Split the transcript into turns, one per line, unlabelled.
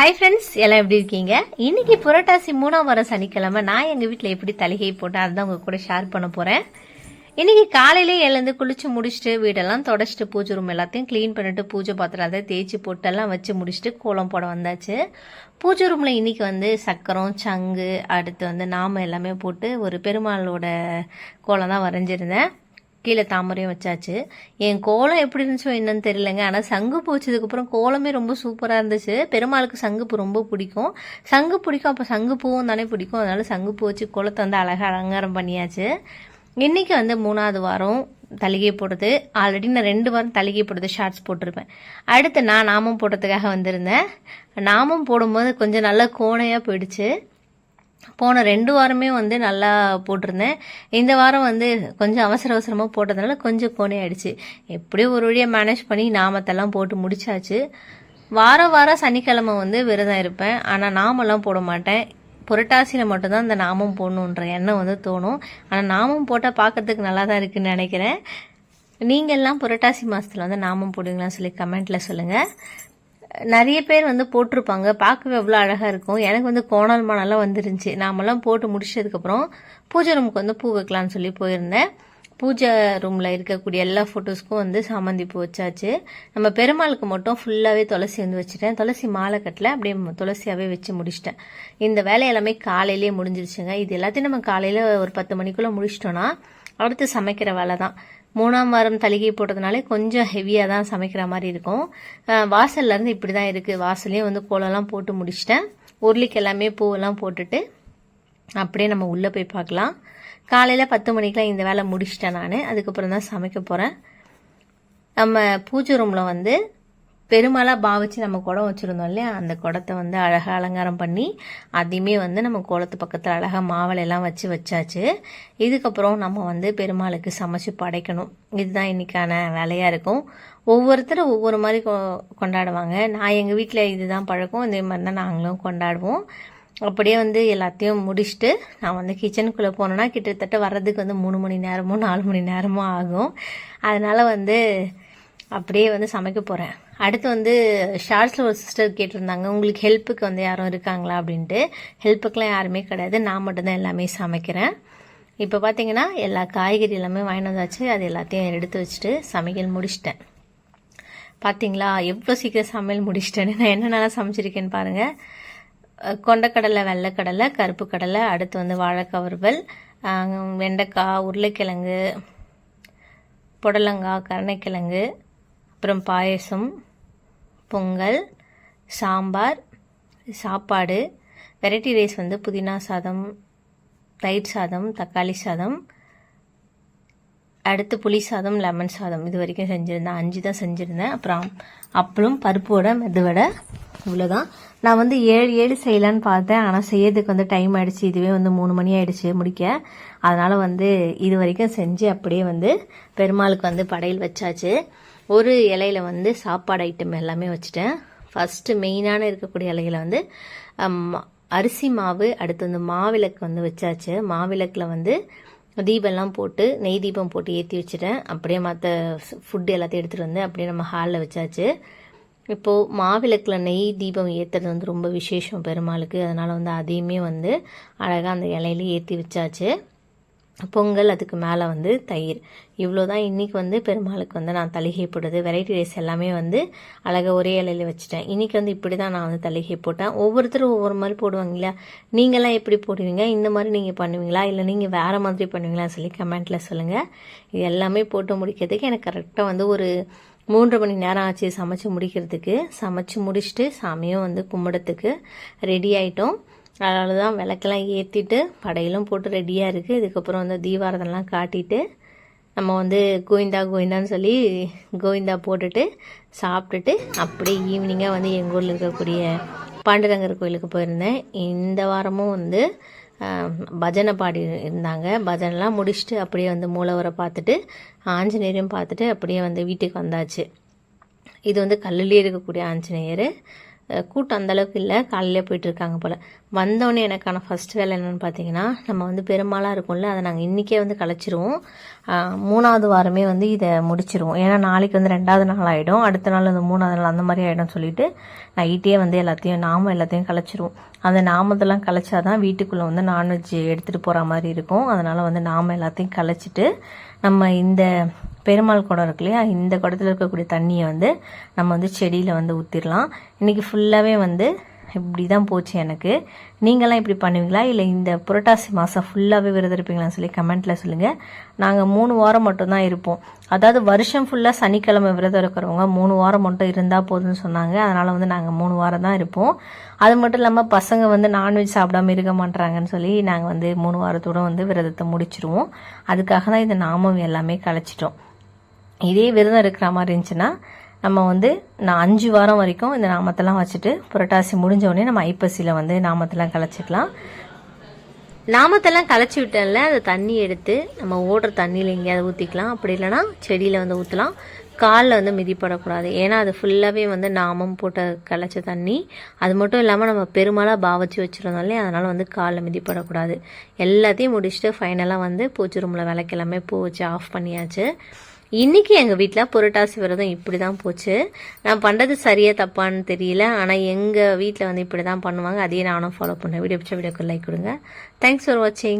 Hi friends எல்லாம் எப்படி இருக்கீங்க? இன்னைக்கு புரட்டாசி மூணாம் வாரம் சனிக்கிழமை. நான் எங்கள் வீட்டில் எப்படி தலிகை போட்டேன் அதுதான் உங்கள் கூட ஷேர் பண்ண போகிறேன் இன்னைக்கு காலையிலே எழுந்து குளிச்சு முடிச்சுட்டு வீடெல்லாம் தொடச்சிட்டு பூஜை ரூம் எல்லாத்தையும் க்ளீன் பண்ணிட்டு பூஜை பாத்திரம் அதை தேய்ச்சி போட்டெல்லாம் வச்சு முடிச்சுட்டு கோலம் போட வந்தாச்சு. பூஜை ரூமில் இன்னைக்கு வந்து சக்கரம் சங்கு அடுத்து வந்து நாம எல்லாமே போட்டு ஒரு பெருமாளோட கோலம் தான் வரைஞ்சிருந்தேன். கீழே தாமரையும் வச்சாச்சு. என் கோலம் எப்படி இருந்துச்சோ என்னன்னு தெரியலங்க. ஆனால் சங்கு பூ வச்சதுக்கப்புறம் கோலமே ரொம்ப சூப்பராக இருந்துச்சு. பெருமாளுக்கு சங்குப்பூ ரொம்ப பிடிக்கும். சங்கு பிடிக்கும். அப்போ சங்கு பூவும் தானே பிடிக்கும். அதனால சங்கு பூ வச்சு கோலத்தை வந்து அழகாக அலங்காரம் பண்ணியாச்சு. இன்னைக்கு வந்து மூணாவது வாரம் தலிகை போடுறது. ஆல்ரெடி நான் ரெண்டு வாரம் தலிகை போடுறது ஷார்ட்ஸ் போட்டிருப்பேன். அடுத்து நான் நாமம் போடுறதுக்காக வந்திருந்தேன். நாமம் போடும்போது கொஞ்சம் நல்லா கோணையாக போயிடுச்சு. போன ரெண்டு வாரமே வந்து நல்லா போட்டிருந்தேன். இந்த வாரம் வந்து கொஞ்சம் அவசர அவசரமாக போட்டதுனால கொஞ்சம் கோணே ஆயிடுச்சு. எப்படியோ ஒரு வழியாக மேனேஜ் பண்ணி நாமத்தெல்லாம் போட்டு முடிச்சாச்சு. வாரம் வாரம் சனிக்கிழமை வந்து விரதம் இருப்பேன். ஆனால் நாமெல்லாம் போட மாட்டேன். புரட்டாசியில் மட்டும்தான் இந்த நாமம் போடணுன்ற எண்ணம் வந்து தோணும். ஆனால் நாமம் போட்டால் பார்க்கறதுக்கு நல்லா தான் இருக்குன்னு நினைக்கிறேன். நீங்கள் எல்லாம் புரட்டாசி மாதத்தில் வந்து நாமம் போடுவீங்களான்னு சொல்லி கமெண்ட்டில் சொல்லுங்கள் நிறைய பேர் வந்து போட்டிருப்பாங்க. பார்க்கவே எவ்வளோ அழகாக இருக்கும். எனக்கு வந்து கோணல் மானெல்லாம் வந்துருந்துச்சு. நாமெல்லாம் போட்டு முடிச்சதுக்கப்புறம் பூஜை ரூமுக்கு வந்து பூ வைக்கலான்னு சொல்லி போயிருந்தேன். பூஜை ரூமில் இருக்கக்கூடிய எல்லா ஃபோட்டோஸ்க்கும் வந்து சாமந்தி பூ வச்சாச்சு. நம்ம பெருமாளுக்கு மட்டும் ஃபுல்லாகவே துளசி வந்து வச்சுட்டேன். துளசி மாலை கட்டில். அப்படியே துளசியாகவே வச்சு முடிச்சிட்டேன். இந்த வேலை எல்லாமே காலையிலேயே முடிஞ்சிருச்சுங்க. இது எல்லாத்தையும் நம்ம காலையில் ஒரு பத்து மணிக்குள்ளே முடிச்சிட்டோன்னா அடுத்து சமைக்கிற வேலை தான் மூணாம் வாரம் தலிகை போட்டதுனாலே கொஞ்சம் ஹெவியாக தான் சமைக்கிற மாதிரி இருக்கும். வாசல்லேருந்து இப்படி தான் இருக்குது வாசல்லையும் வந்து கோலம்லாம் போட்டு முடிச்சிட்டேன். உருளிக்கு எல்லாமே பூவெல்லாம் போட்டுட்டு அப்படியே நம்ம உள்ளே போய் பார்க்கலாம். காலையில் பத்து மணிக்கெலாம் இந்த வேலை முடிச்சிட்டேன் நான். அதுக்கப்புறம் தான் சமைக்க போகிறேன் நம்ம பூஜை ரூமில் வந்து பெருமாளாக பாவிச்சு நம்ம குடம் வச்சுருந்தோம் இல்லையா? அந்த குடத்தை வந்து அழகாக அலங்காரம் பண்ணி அதையுமே வந்து நம்ம கோலத்து பக்கத்தில் அழகாக மாவளையெல்லாம் வச்சு வச்சாச்சு. இதுக்கப்புறம் நம்ம வந்து பெருமாளுக்கு சமைச்சு படைக்கணும். இதுதான் இன்னைக்கான வேலையாக இருக்கும். ஒவ்வொருத்தரும் ஒவ்வொரு மாதிரி கொ- கொண்டாடுவாங்க. நான் எங்கள் வீட்டில் இதுதான் பழக்கம். இதே மாதிரி தான் நாங்களும் கொண்டாடுவோம். அப்படியே வந்து எல்லாத்தையும் முடிச்சுட்டு நான் வந்து கிச்சனுக்குள்ளே போனேன்னா கிட்டத்தட்ட வர்றதுக்கு வந்து மூணு மணி நேரமோ நாலு மணி நேரமோ ஆகும். அதனால் வந்து அப்படியே வந்து சமைக்க போகிறேன் அடுத்து வந்து ஷார்ட்ஸில் ஒரு சிஸ்டர் கேட்டிருந்தாங்க உங்களுக்கு ஹெல்ப்புக்கு வந்து யாரும் இருக்காங்களா? அப்படின்ட்டு. ஹெல்ப்புக்கெலாம் யாருமே கிடையாது. நான் மட்டும்தான் எல்லாமே சமைக்கிறேன். இப்போ பார்த்தீங்கன்னா எல்லா காய்கறி எல்லாமே வாங்கிட்டு வந்தாச்சு. அது எல்லாத்தையும் எடுத்து வச்சுட்டு சமையல் முடிச்சிட்டேன். பார்த்தீங்களா எவ்வளோ சீக்கிரம் சமையல் முடிச்சிட்டேன்னு. நான் என்னென்னலாம் சமைச்சிருக்கேன்னு பாருங்கள் கொண்டக்கடலை வெள்ளைக்கடலை கருப்பு கடலை அடுத்து வந்து வாழைக்காய் வறுவல் வெண்டைக்காய் உருளைக்கிழங்கு புடலங்காய் கருணைக்கிழங்கு அப்புறம் பாயசம் பொங்கல் சாம்பார் சாப்பாடு வெரைட்டி ரைஸ் வந்து புதினா சாதம் தயிர் சாதம் தக்காளி சாதம் அடுத்து புளி சாதம் லெமன் சாதம். இது வரைக்கும் செஞ்சுருந்தேன். அஞ்சு தான் செஞ்சுருந்தேன். அப்புறம் அப்பளம் பருப்பு வடை மெதுவடை இவ்வளோதான் நான் வந்து ஏழு ஏழு செய்யலான்னு பார்த்தேன். ஆனால் செய்யறதுக்கு வந்து டைம் ஆகிடுச்சு இதுவே வந்து மூணு மணி ஆகிடுச்சு முடிக்க. அதனால் வந்து இது வரைக்கும் செஞ்சு அப்படியே வந்து பெருமாளுக்கு வந்து படையல் வச்சாச்சு. ஒரு இலையில வந்து சாப்பாடு ஐட்டம் எல்லாமே வச்சுட்டேன். ஃபஸ்ட்டு மெயினான இருக்கக்கூடிய இலையில வந்து அரிசி மாவு அடுத்து வந்து மாவிளக்கு வந்து வச்சாச்சு. மாவிளக்கில் வந்து தீபம்லாம் போட்டு நெய் தீபம் போட்டு ஏற்றி வச்சுட்டேன். அப்படியே மற்ற ஃபுட்டு எல்லாத்தையும் எடுத்துகிட்டு வந்து அப்படியே நம்ம ஹாலில் வச்சாச்சு. இப்போது மாவிளக்கில் நெய் தீபம் ஏற்றுறது வந்து ரொம்ப விசேஷம் பெருமாளுக்கு. அதனால் வந்து அதையுமே வந்து அழகாக அந்த இலையில ஏற்றி வச்சாச்சு. பொங்கல் அதுக்கு மேலே வந்து தயிர். இவ்வளோ தான் இன்றைக்கி வந்து பெருமாளுக்கு வந்து நான் தலிகை போட்டது. வெரைட்டி ரைஸ் எல்லாமே வந்து அழகாக ஒரே இலையில வச்சுட்டேன். இன்றைக்கி வந்து இப்படி தான் நான் வந்து தலிகை போட்டேன். ஒவ்வொருத்தரும் ஒவ்வொரு மாதிரி போடுவாங்களா நீங்களாம் எப்படி போடுவீங்க? இந்த மாதிரி நீங்கள் பண்ணுவீங்களா? இல்லை நீங்கள் வேறு மாதிரி பண்ணுவீங்களா? சொல்லி கமெண்ட்டில் சொல்லுங்கள் இது எல்லாமே போட்டு முடிக்கிறதுக்கு எனக்கு கரெக்டாக வந்து ஒரு மூன்று மணி நேரம் ஆச்சு சமைச்சு முடிக்கிறதுக்கு. சமைச்சு முடிச்சுட்டு சாமியும் வந்து கும்பிடத்துக்கு ரெடி ஆகிட்டோம் அதனால தான் விளக்கெல்லாம் ஏற்றிட்டு படையிலும் போட்டு ரெடியாக இருக்குது இதுக்கப்புறம் வந்து தீபாரதெல்லாம் காட்டிட்டு நம்ம வந்து கோவிந்தா கோவிந்தான்னு சொல்லி கோவிந்தா போட்டுட்டு சாப்பிட்டுட்டு அப்படியே ஈவினிங்காக வந்து எங்கள் ஊரில் இருக்கக்கூடிய பாண்டுரங்கர் கோயிலுக்கு போயிருந்தேன். இந்த வாரமும் வந்து பஜனை பாடி இருந்தாங்க. பஜனைலாம் முடிச்சுட்டு அப்படியே வந்து மூலவரை பார்த்துட்டு ஆஞ்சநேயரையும் பார்த்துட்டு அப்படியே வந்து வீட்டுக்கு வந்தாச்சு. இது வந்து கல்லுலேயே இருக்கக்கூடிய ஆஞ்சநேயர். கூட்டம் அந்த அளவுக்கு இல்லை. காலையிலே போயிட்டுருக்காங்க போல். வந்தோடனே எனக்கான ஃபஸ்ட் வேலை என்னென்னு பார்த்தீங்கன்னா நம்ம வந்து பெருமாளாக இருக்கும்ல அதை நாங்கள் இன்றைக்கே வந்து கலைச்சிருவோம். மூணாவது வாரமே வந்து இதை முடிச்சிருவோம். ஏன்னா நாளைக்கு வந்து ரெண்டாவது நாள் ஆகிடும் அடுத்த நாள் வந்து மூணாவது நாள் அந்த மாதிரி ஆகிடும் சொல்லிட்டு நைட்டே வந்து எல்லாத்தையும் நாம எல்லாத்தையும் கலைச்சிருவோம். அந்த நாமத்தெல்லாம் கலைச்சாதான் வீட்டுக்குள்ளே வந்து நான்வெஜ் எடுத்துகிட்டு போகிற மாதிரி இருக்கும். அதனால் வந்து நாம எல்லாத்தையும் கலைச்சிட்டு நம்ம இந்த பெருமாள் குடம் இருக்கு இல்லையா? இந்த குடத்தில் இருக்கக்கூடிய தண்ணியை வந்து நம்ம வந்து செடியில் வந்து ஊற்றிடலாம் இன்றைக்கி ஃபுல்லாகவே வந்து இப்படி தான் போச்சு எனக்கு. நீங்களாம் இப்படி பண்ணுவீங்களா? இல்லை இந்த புரட்டாசி மாதம் ஃபுல்லாகவே விரதம் இருப்பீங்களான்னு சொல்லி கமெண்ட்டில் சொல்லுங்கள் நாங்கள் மூணு வாரம் மட்டும்தான் இருப்போம். அதாவது வருஷம் ஃபுல்லாக சனிக்கிழமை விரதம் இருக்கிறவங்க மூணு வாரம் மட்டும் இருந்தால் போதும்னு சொன்னாங்க. அதனால் வந்து நாங்கள் மூணு வாரம் தான் இருப்போம். அது மட்டும் இல்லாமல் பசங்க வந்து நான்வெஜ் சாப்பிடாம இருக்க மாட்டாங்கன்னு சொல்லி நாங்கள் வந்து மூணு வாரத்தோட வந்து விரதத்தை முடிச்சிருவோம். அதுக்காக தான் இந்த நாமம் எல்லாமே கலைச்சிட்டோம். இதே விரதம் இருக்கிற மாதிரி இருந்துச்சுன்னா நம்ம வந்து நான் அஞ்சு வாரம் வரைக்கும் இந்த நாமத்தெல்லாம் வச்சுட்டு புரட்டாசி முடிஞ்ச உடனே நம்ம ஐப்பசியில் வந்து நாமத்தெல்லாம் கலைச்சிக்கலாம். நாமத்தெல்லாம் கலைச்சி விட்டேன்ல அந்த தண்ணி எடுத்து நம்ம ஓடுற தண்ணியில் எங்கேயாவது ஊற்றிக்கலாம் அப்படி இல்லைன்னா செடியில் வந்து ஊற்றலாம் காலில் வந்து மிதிப்படக்கூடாது. ஏன்னா அது ஃபுல்லாகவே வந்து நாமம் போட்ட கலைச்ச தண்ணி. அது மட்டும் இல்லாமல் நம்ம பெருமாளாக பாவச்சு வச்சுருந்தோம் இல்லையா? அதனால் வந்து காலில் மிதிப்படக்கூடாது. எல்லாத்தையும் முடிச்சுட்டு ஃபைனலாக வந்து பூச்சி ரூமில் விளக்கெல்லாமே பூ வச்சு ஆஃப் பண்ணியாச்சு. இன்றைக்கி எங்கள் வீட்டில் புரட்டாசி விரதம் இப்படி தான் போச்சு. நான் பண்ணுறது சரியாக தப்பான்னு தெரியல. ஆனால் எங்கள் வீட்டில் வந்து இப்படி தான் பண்ணுவாங்க. அதையே நானும் ஃபாலோ பண்ணேன். வீடியோ பிடிச்ச வீடியோக்கு லைக் கொடுங்க. தேங்க்ஸ் ஃபார் வாட்சிங்